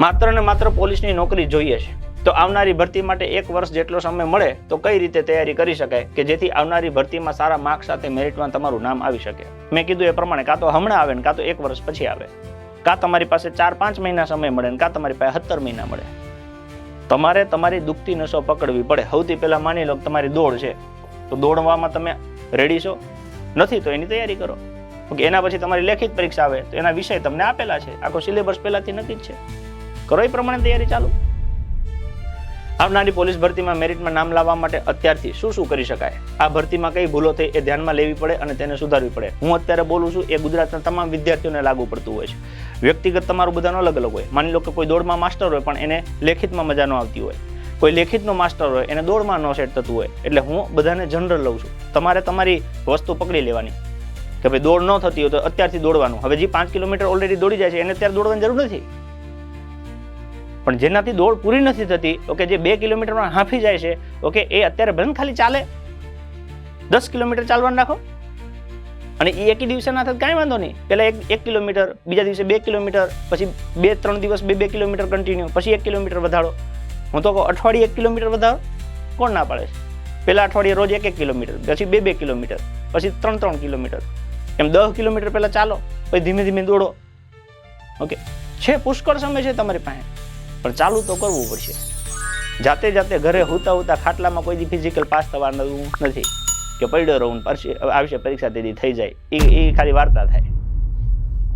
માત્ર ને માત્ર પોલીસની નોકરી જોઈએ છે. તો આવનારી ભરતી માટે એક વર્ષ જેટલો સમય મળે તો કઈ રીતે તૈયારી કરી શકાય કે જેથી આવનારી ભરતીમાં સારા માર્ક્સ સાથે મેરિટમાં તમારું નામ આવી શકે? મેં કીધું એ પ્રમાણે કાં તો હમણાં આવે ને કાં તો એક વર્ષ પછી આવે. કાં તમારી પાસે ચાર પાંચ મહિના સમય મળે ને કાં તમારી પાસે સત્તર મહિના મળે. તમારે તમારી દુખતી નસો પકડવી પડે. સૌથી પહેલાં માની લો તમારી દોડ છે. તો દોડવામાં તમે રેડી છો? નથી તો એની તૈયારી કરો. ઓકે, એના પછી તમારી લેખિત પરીક્ષા આવે તો એના વિષય તમને આપેલા છે. આખો સિલેબસ પહેલાંથી નક્કી જ છે. કરો એ પ્રમાણે તૈયારી ચાલુ? આવનારી પોલીસ ભરતીમાં મેરિટમાં નામ લાવવા માટે અત્યારથી શું શું કરી શકાય? આ ભરતીમાં કઈ ભૂલો થઈ એ ધ્યાનમાં લેવી પડે અને તેને સુધારવી પડે. હું અત્યારે બોલું છું એ ગુજરાતના તમામ વિદ્યાર્થીઓને લાગુ પડતું હોય છે. વ્યક્તિગત તમારું બધાનો અલગ અલગ હોય. માની લો કે કોઈ દોડમાં માસ્ટર હોય પણ એને લેખિતમાં મજા ન આવતી હોય. કોઈ લેખિતનો માસ્ટર હોય એને દોડમાં ન સેટ થતું હોય. એટલે હું બધાને જનરલ લઉં છું. તમારે તમારી વસ્તુ પકડી લેવાની કે ભાઈ દોડ ન થતી હોય તો અત્યારથી દોડવાનું. હવે જે પાંચ કિલોમીટર ઓલરેડી દોડી જાય છે, એને અત્યારે દોડવાની જરૂર નથી. પણ જેનાથી દોડ પૂરી નથી થતી ઓકે જે બે કિલોમીટરમાં હાંફી જાય છે ઓકે એ અત્યારે ભલે ખાલી ચાલે. દસ કિલોમીટર ચાલવાનું રાખો. અને એ એકી દિવસે ના થાય કાંઈ વાંધો નહીં. પહેલાં એક એક કિલોમીટર, બીજા દિવસે બે કિલોમીટર, પછી બે, ત્રણ દિવસ બે બે કિલોમીટર કન્ટિન્યુ પછી એક કિલોમીટર વધારો. હું તો કહું, અઠવાડિયે એક કિલોમીટર વધારો? કોણ ના પાડે છે? પહેલાં અઠવાડિયે રોજ એક એક કિલોમીટર, પછી બે બે કિલોમીટર, પછી ત્રણ ત્રણ કિલોમીટર. એમ દસ કિલોમીટર પહેલાં ચાલો, પછી ધીમે ધીમે દોડો. ઓકે. છે પુષ્કળ સમય છે તમારી પાસે. પણ ચાલુ તો કરવું પડશે. જાતે જાતે ઘરે હોતા હોતા ખાટલામાં કોઈ ફિઝિકલ પાસ થવાનું નથી. કે પડ્યો રહું પરસી આવશે પરીક્ષા તેથી થઈ જાય. એ એ ખાલી વાર્તા થાય.